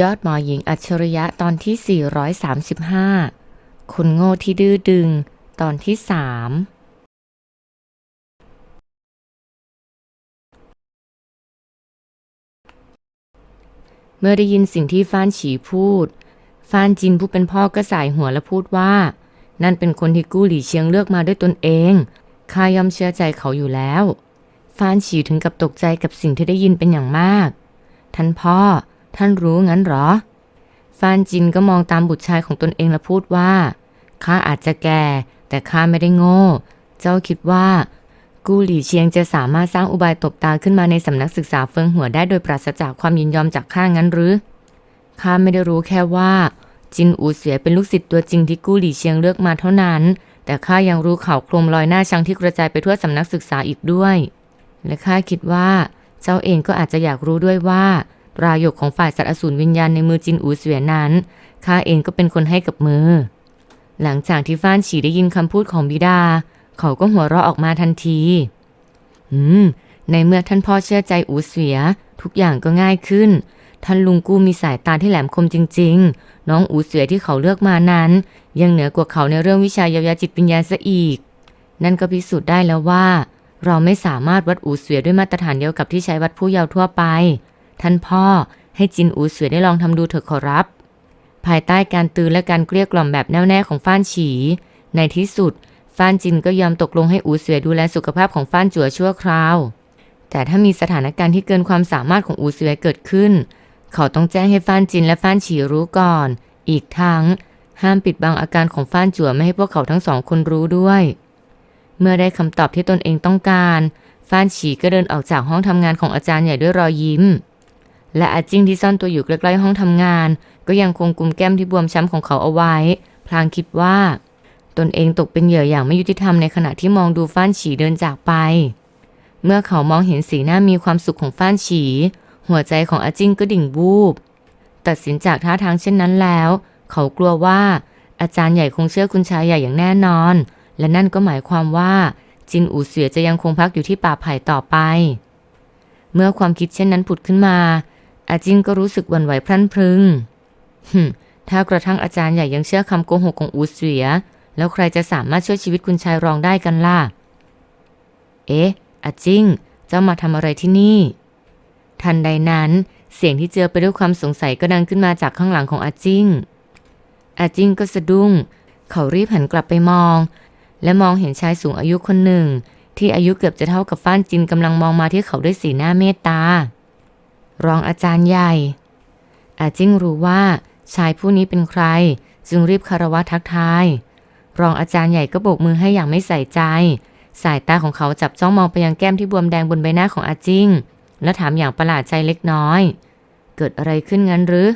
ยอดหมอหญิงอัจฉริยะตอนที่ 435คนโง่ที่ดื้อดึง ตอนที่3เมื่อได้ยินสิ่งที่ฟ้านฉีพูด ฟ้านจินผู้เป็นพ่อก็สายหัวและพูดว่า นั่นเป็นคนที่กู้หลี่เชียงเลือกมาด้วยตนเองข้ายอมเชื่อใจเขาอยู่แล้ว ฟ้านฉีถึงกับตกใจกับสิ่งที่ได้ยินเป็นอย่างมาก ท่านพ่อ ท่านรู้งั้นหรอ ฟานจินก็มองตามบุตรชายของตนเองและพูดว่า ข้าอาจจะแก่ แต่ข้าไม่ได้โง่ เจ้าคิดว่า กูหลี่เชียงจะสามารถสร้างอุบายตบตาขึ้นมาในสำนักศึกษาเฟิงหัวได้โดยปราศจากความยินยอมจากข้างั้นหรือ ข้าไม่ได้รู้แค่ว่า จินอูเสียเป็นลูกศิษย์ตัวจริงที่กู้หลี่เชียงเลือกมาเท่านั้น แต่ข้ายังรู้ข่าวโครมลอยหน้าชังที่กระจายไปทั่วสำนักศึกษาอีกด้วย และข้าคิดว่า เจ้าเองก็อาจจะอยากรู้ด้วยว่า ตรายกของฝ่ายสัตว์อสูรวิญญาณในมือจินอูเสวียนนั้นข้าเองก็เป็นคนให้กับมือ หลังจากที่ฟ้านฉีได้ยินคำพูดของบิดา เขาก็หัวเราะออกมาทันที อืม ในเมื่อท่านพ่อเชื่อใจอูเสวีย ทุกอย่างก็ง่ายขึ้น ท่านลุงกู้มีสายตาที่แหลมคมจริง ๆ น้องอูเสวียที่เขาเลือกมานั้น ยังเหนือกว่าเขาในเรื่องวิชาเยียวยาจิตวิญญาณซะอีก นั่นก็พิสูจน์ได้แล้วว่า เราไม่สามารถวัดอูเสวียด้วยมาตรฐานเดียวกับที่ใช้วัดผู้เยาว์ทั่วไป ท่านพ่อให้จินอูเสวยได้ลองทำดูเถอะขอรับ ภายใต้การตือนและการเกลี้ยกล่อมแบบแน่วแน่ของฟ้านฉี ในที่สุดฟ้านจินก็ยอมตกลงให้อูเสวยดูแลสุขภาพของฟ้านจั่วชั่วคราว แต่ถ้ามีสถานการณ์ที่เกินความสามารถของอูเสวยเกิดขึ้น เขาต้องแจ้งให้ฟ้านจินและฟ้านฉีรู้ก่อน อีกทั้ง ห้ามปิดบังอาการของฟ้านจั่วไม่ให้พวกเขาทั้งสองคนรู้ด้วย เมื่อได้คำตอบที่ตนเองต้องการ ฟ้านฉีก็เดินออกจากห้องทำงานของอาจารย์ใหญ่ด้วยรอยยิ้ม และอาจิ้งที่ซ่อนตัวอยู่ใกล้ๆห้องทำงาน ก็ยังคงกุมแก้มที่บวมช้ำของเขาเอาไว้ พลางคิดว่า ตนเองตกเป็นเหยื่ออย่างไม่ยุติธรรมในขณะที่มองดูฟ้านฉีเดินจากไป เมื่อเขามองเห็นสีหน้ามีความสุขของฟ้านฉี หัวใจของอาจิ้งก็ดิ่งวูบ ตัดสินจากท่าทางเช่นนั้นแล้ว เขากลัวว่า อาจารย์ใหญ่คงเชื่อคุณชายใหญ่อย่างแน่นอน และนั่นก็หมายความว่าจินอูเสือจะยังคงพักอยู่ที่ป่าไผ่ต่อไป เมื่อความคิดเช่นนั้นผุดขึ้นมา อาจิงก็รู้สึกวั่นไหวพรั่นพรึงหึถ้ากระทั่งอาจารย์ใหญ่ยังเชื่อคำโกหกของอูเสือแล้วใครจะสามารถช่วยชีวิตคุณชายรองได้กันล่ะ เอ๊ะอาจิงเจ้ามาทำอะไรที่นี่ ทันใดนั้น เสียงที่เจอไปด้วยความสงสัยก็ดังขึ้นมาจากข้างหลังของอาจิงอาจิงก็สะดุ้ง เขารีบหันกลับไปมอง และมองเห็นชายสูงอายุคนหนึ่ง ที่อายุเกือบจะเท่ากับฟ้านจินกำลังมองมาที่เขาด้วยสีหน้าเมตตา รองอาจารย์ใหญ่ อาจิ้งรู้ว่าชายผู้นี้เป็นใคร จึงรีบคารวะทักทาย รองอาจารย์ใหญ่ก็โบกมือให้อย่างไม่ใส่ใจ สายตาของเขาจับจ้องมองไปยังแก้มที่บวมแดงบนใบหน้าของอาจิ้ง และถามอย่างประหลาดใจเล็กน้อย เกิดอะไรขึ้นงั้นหรือ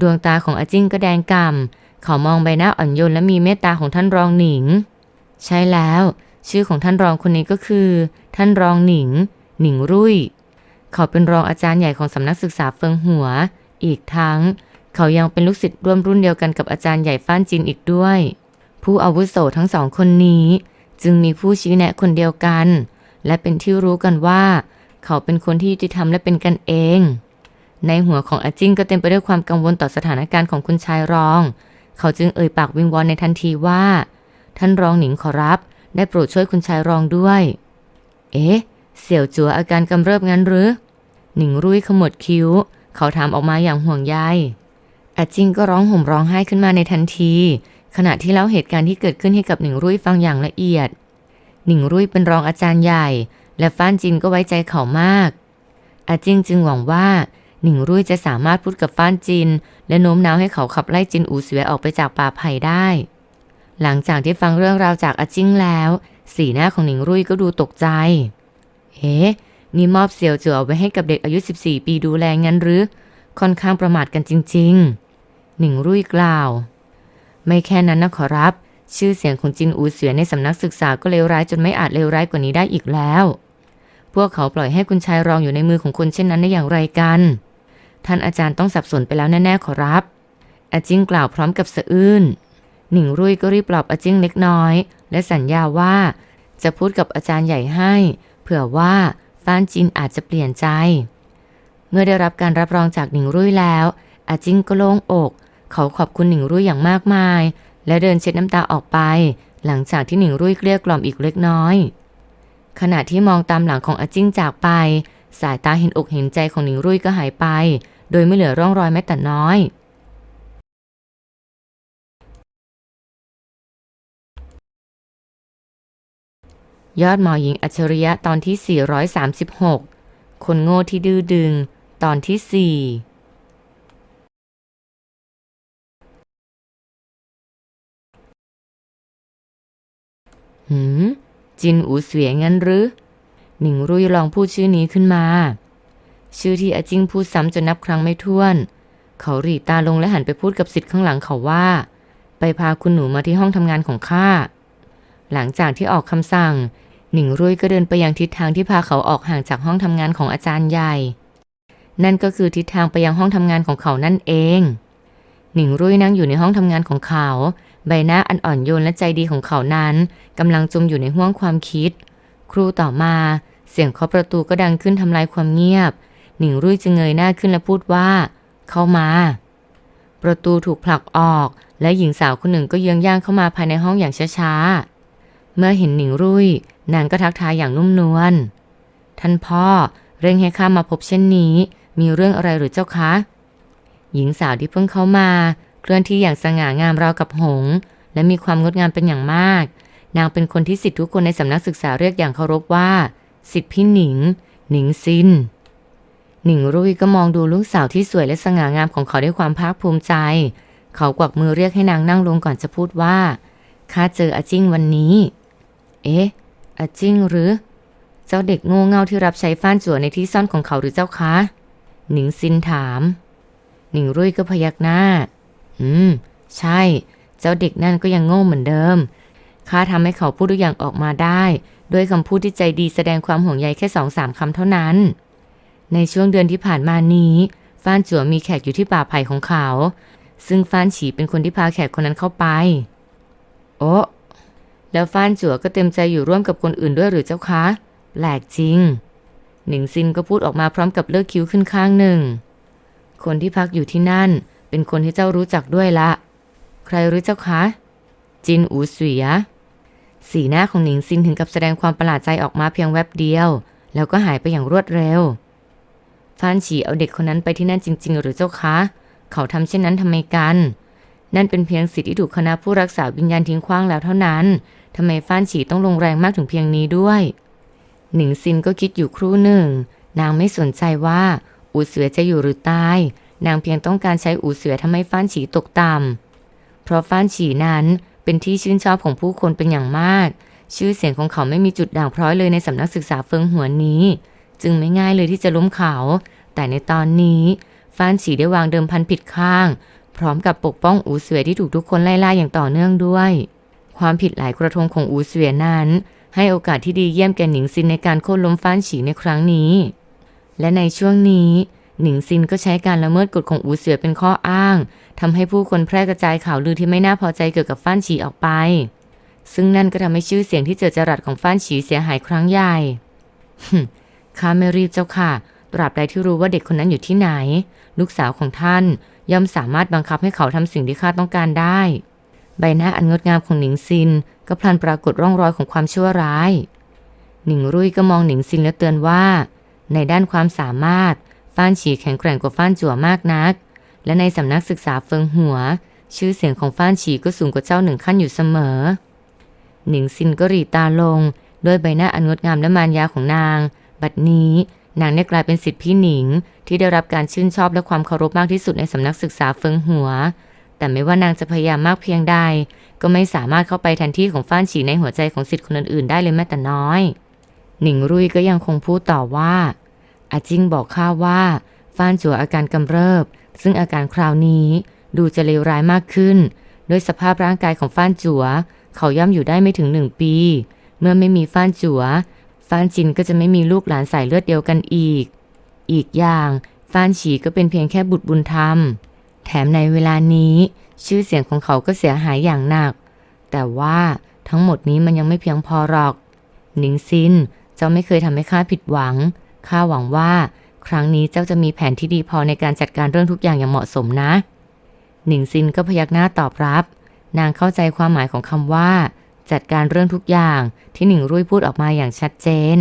ดวงตาของอาจิ้งก็แดงก่ำเขามองใบหน้าอ่อนโยนและมีเมตตาของท่านรองหนิง ใช่แล้ว ชื่อของท่านรองคนนี้ก็คือ ท่านรองหนิง หนิงรุ่ย เขาเป็นรองอาจารย์ใหญ่ของสำนักศึกษาเฟิงหัว อีกทั้ง เขายังเป็นลูกศิษย์ร่วมรุ่นเดียวกันกับอาจารย์ใหญ่ฟ้านจินอีกด้วย ผู้อาวุโสทั้งสองคนนี้ จึงมีผู้ชี้แนะคนเดียวกัน และเป็นที่รู้กันว่า เขาเป็นคนที่ยุติธรรมและเป็นกันเอง ในหัวของอาจิ้งก็เต็มไปด้วยความกังวลต่อสถานการณ์ของคุณชายรอง เขาจึงเอ่ยปากวิงวอนในทันทีว่า ท่านรองหนิงขอรับ ได้โปรดช่วยคุณชายรองด้วย เอ๊ะเสี่ยวจัวอาการกำเริบงั้นหรือ หนิงรุ่ยขมวดคิ้ว เขาถามออกมาอย่างห่วงใยอาจิงก็ร้องห่มร้องไห้ขึ้นมาในทันที ขณะที่เล่าเหตุการณ์ที่เกิดขึ้นให้กับหนิงรุ่ยฟังอย่างละเอียด หนิงรุ่ยเป็นรองอาจารย์ใหญ่ และฟ้านจินก็ไว้ใจเขามากอาจิงจึงหวังว่าหนิงรุ่ยจะสามารถพูดกับฟ้านจิน และโน้มน้าวให้เขาขับไล่จินอูเสวยออกไปจากป่าไผ่ได้ หลังจากที่ฟังเรื่องราวจากอาจิงแล้ว สีหน้าของหนิงรุ่ยก็ดูตกใจ เฮ้ นี่มอบเสี่ยวเจือเอาไว้ให้กับเด็กอายุ 14 ปีดูแลงั้นหรือ ค่อนข้างประมาทกันจริง ๆ หนิงรุ่ยกล่าว ไม่แค่นั้นนะขอรับ ชื่อเสียงของจินอูเสือในสำนักศึกษาก็เลวร้ายจนไม่อาจเลวร้ายกว่านี้ได้อีกแล้ว พวกเขาปล่อยให้คุณชายรองอยู่ในมือของคุณเช่นนั้นได้อย่างไรกัน ท่านอาจารย์ต้องสับสนไปแล้วแน่ๆขอรับ อาจิ้งกล่าวพร้อมกับสะอื้น หนิงรุ่ยก็รีบปลอบอาจิ้งเล็กน้อย และสัญญาว่าจะพูดกับอาจารย์ใหญ่ให้ เผื่อว่า ฟ้านจินอาจจะเปลี่ยนใจ เมื่อได้รับการรับรองจากหนิงรุ่ยแล้ว อาจิงก็โล่งอก เขาขอบคุณหนิงรุ่ยอย่างมากมาย และเดินเช็ดน้ำตาออกไป หลังจากที่หนิงรุ่ยเกลี้ยกล่อมอีกเล็กน้อย ขณะที่มองตามหลังของอาจิงจากไป สายตาเห็นอกเห็นใจของหนิงรุ่ยก็หายไป โดยไม่เหลือร่องรอยแม้แต่น้อย ยอดหมอหญิงอัจฉริยะตอนที่ 436 คนโง่ที่ดื้อดึง ตอนที่ 4 หืม จินอูเสวียงั้นหรือ หนิงรุ่ยลองพูดชื่อนี้ขึ้นมา ชื่อที่อาจิ้งพูดซ้ำจนนับครั้งไม่ถ้วน เขาหรีตาลงและหันไปพูดกับสิทธิ์ข้างหลังเขาว่า ไปพาคุณหนูมาที่ห้องทำงานของข้า หลังจากที่ออกคำสั่ง หนิงรุ่ยก็เดินไปยังทิศทางที่พาเขาออกห่างจากห้องทำงานของอาจารย์ใหญ่ นั่นก็คือทิศทางไปยังห้องทำงานของเขานั่นเอง หนิงรุ่ยนั่งอยู่ในห้องทำงานของเขา ใบหน้าอันอ่อนโยนและใจดีของเขานั้นกำลังจมอยู่ในห้วงความคิด ครูต่อมา เสียงเคาะประตูก็ดังขึ้นทำลายความเงียบ หนิงรุ่ยจึงเงยหน้าขึ้นและพูดว่า เข้ามา ประตูถูกผลักออก และหญิงสาวคนหนึ่งก็เยื้องย่างเข้ามาภายในห้องอย่างช้าๆ เมื่อเห็นหนิงรุ่ย นางก็ทักทายอย่างนุ่มนวล ท่านพ่อเร่งให้ข้ามาพบเช่นนี้ มีเรื่องอะไรหรือเจ้าคะ หญิงสาวที่เพิ่งเข้ามา เคลื่อนที่อย่างสง่างามราวกับหง และมีความงดงามเป็นอย่างมาก นางเป็นคนที่สิทธิทุกคนในสำนักศึกษาเรียกอย่างเคารพว่า สิทธิพี่หนิง หนิงซินหนิงรุ่ยก็มองดูลูกสาวที่สวยและสง่างามของเขาด้วยความภาคภูมิใจ เขากวักมือเรียกให้นางนั่งลงก่อนจะพูดว่าข้าเจออาจิ้งวันนี้ เอ๊ะอาจิ้งหรือ เจ้าเด็กโง่เง่าที่รับใช้ฟ้านจั่วในที่ซ่อนของเขาหรือเจ้าคะ หนิงซินถาม หนิงรุ่ยก็พยักหน้า อืม ใช่ เจ้าเด็กนั่นก็ยังโง่เหมือนเดิม ข้าทำให้เขาพูดทุกอย่างออกมาได้ ด้วยคำพูดที่ใจดีแสดงความห่วงใยแค่สองสามคำเท่านั้น ในช่วงเดือนที่ผ่านมานี้ ฟ้านจั่วมีแขกอยู่ที่ป่าไผ่ของเขา ซึ่งฟ้านฉีเป็นคนที่พาแขกคนนั้นเข้าไป โอ้ แล้วฟ้านจั่วก็เต็มใจอยู่ร่วมกับคนอื่นด้วยหรือเจ้าคะแปลกจริง หนิงซินก็พูดออกมาพร้อมกับเลิกคิ้วขึ้นข้างหนึ่ง คนที่พักอยู่ที่นั่น เป็นคนที่เจ้ารู้จักด้วยละ ใครรู้เจ้าคะ จินอูเสวีย สีหน้าของหนิงซินถึงกับแสดงความประหลาดใจออกมาเพียงแวบเดียว แล้วก็หายไปอย่างรวดเร็ว ฟ้านฉีเอาเด็กคนนั้นไปที่นั่นจริง ๆ หรือเจ้าคะ เขาทำเช่นนั้นทำไมกัน นั่นเป็นเพียงสิทธิ์ที่ถูกคณะผู้รักษาวิญญาณทิ้งขว้างแล้วเท่านั้น ทำไมฟ้านฉีต้องลงแรงมากถึงเพียงนี้ด้วย หนิงซินก็คิดอยู่ครู่หนึ่ง นางไม่สนใจว่า อูเสือจะอยู่หรือตาย นางเพียงต้องการใช้อูเสือทำให้ฟ้านฉีตกต่ำ เพราะฟ้านฉีนั้นเป็นที่ชื่นชอบของผู้คนเป็นอย่างมาก ชื่อเสียงของเขาไม่มีจุดด่างพร้อยเลยในสำนักศึกษาเฟิงหัวนี้ จึงไม่ง่ายเลยที่จะล้มเขา แต่ในตอนนี้ฟ้านฉีได้วางเดิมพันผิดข้าง พร้อมกับปกป้องอูเสวียที่ถูกทุกคนไล่ล่าอย่างต่อเนื่องด้วย ความผิดหลายกระทงของอูเสวียนั้น ให้โอกาสที่ดีเยี่ยมแก่หนิงซินในการโค่นล้มฟ้านฉีในครั้งนี้ และในช่วงนี้หนิงซินก็ใช้การละเมิดกฎของอูเสือเป็นข้ออ้างทำให้ผู้คนแพร่กระจายข่าวลือที่ไม่น่าพอใจเกี่ยวกับฟ้านฉีออกไป ซึ่งนั่นก็ทำให้ชื่อเสียงที่เจิดจรัสของฟ้านฉีเสียหายครั้งใหญ่ข้าไม่รีบเจ้าค่ะตราบใดที่รู้ว่าเด็กคนนั้นอยู่ที่ไหน ลูกสาวของท่าน ย่อมสามารถบังคับให้เขาทำสิ่งที่ข้าต้องการได้ ใบหน้าอันงดงามของหนิงซิน ก็พลันปรากฏร่องรอยของความชั่วร้าย หนิงรุ่ยก็มองหนิงซินและเตือนว่า ในด้านความสามารถฟ้านฉีแข็งแกร่งกว่าฟ้านจั่วมากนัก และในสำนักศึกษาเฟิงหัว ชื่อเสียงของฟ้านฉีก็สูงกว่าเจ้าหนึ่งขั้นอยู่เสมอ หนิงซินก็รีตาลง ด้วยใบหน้าอันงดงามและมารยาของนาง บัดนี้ นางได้กลายเป็นสิทธิพี่หนิง ที่ได้รับการชื่นชอบและความเคารพมากที่สุดในสำนักศึกษาเฟิงหัว แต่ไม่ว่านางจะพยายามมากเพียงใด ก็ไม่สามารถเข้าไปแทนที่ของฟ้านฉีในหัวใจของสิทธิ์คนอื่นๆได้เลยแม้แต่น้อย หนิงรุ่ยก็ยังคงพูดต่อว่าอาจิงบอกข้าว่าฟ้านจัวอาการกำเริบ ซึ่งอาการคราวนี้ดูจะเลวร้ายมากขึ้นโดยสภาพร่างกายของฟ้านจัว เขาย่อมอยู่ได้ไม่ถึงหนึ่งปี เมื่อไม่มีฟ้านจัว ฟ้านจินก็จะไม่มีลูกหลานสายเลือดเดียวกันอีก อีกอย่างฟ้านฉีก็เป็นเพียงแค่บุตรบุญธรรม แถมในเวลานี้ ชื่อเสียงของเขาก็เสียหายอย่างหนัก แต่ว่าทั้งหมดนี้มันยังไม่เพียงพอหรอก หนิงซิน เจ้าไม่เคยทำให้ข้าผิดหวัง ข้าหวังว่า ครั้งนี้เจ้าจะมีแผนที่ดีพอในการจัดการเรื่องทุกอย่างอย่างเหมาะสมนะ หนิงซินก็พยักหน้าตอบรับ นางเข้าใจความหมายของคำว่า จัดการเรื่องทุกอย่างที่หนิงรุ่ยพูดออกมาอย่างชัดเจน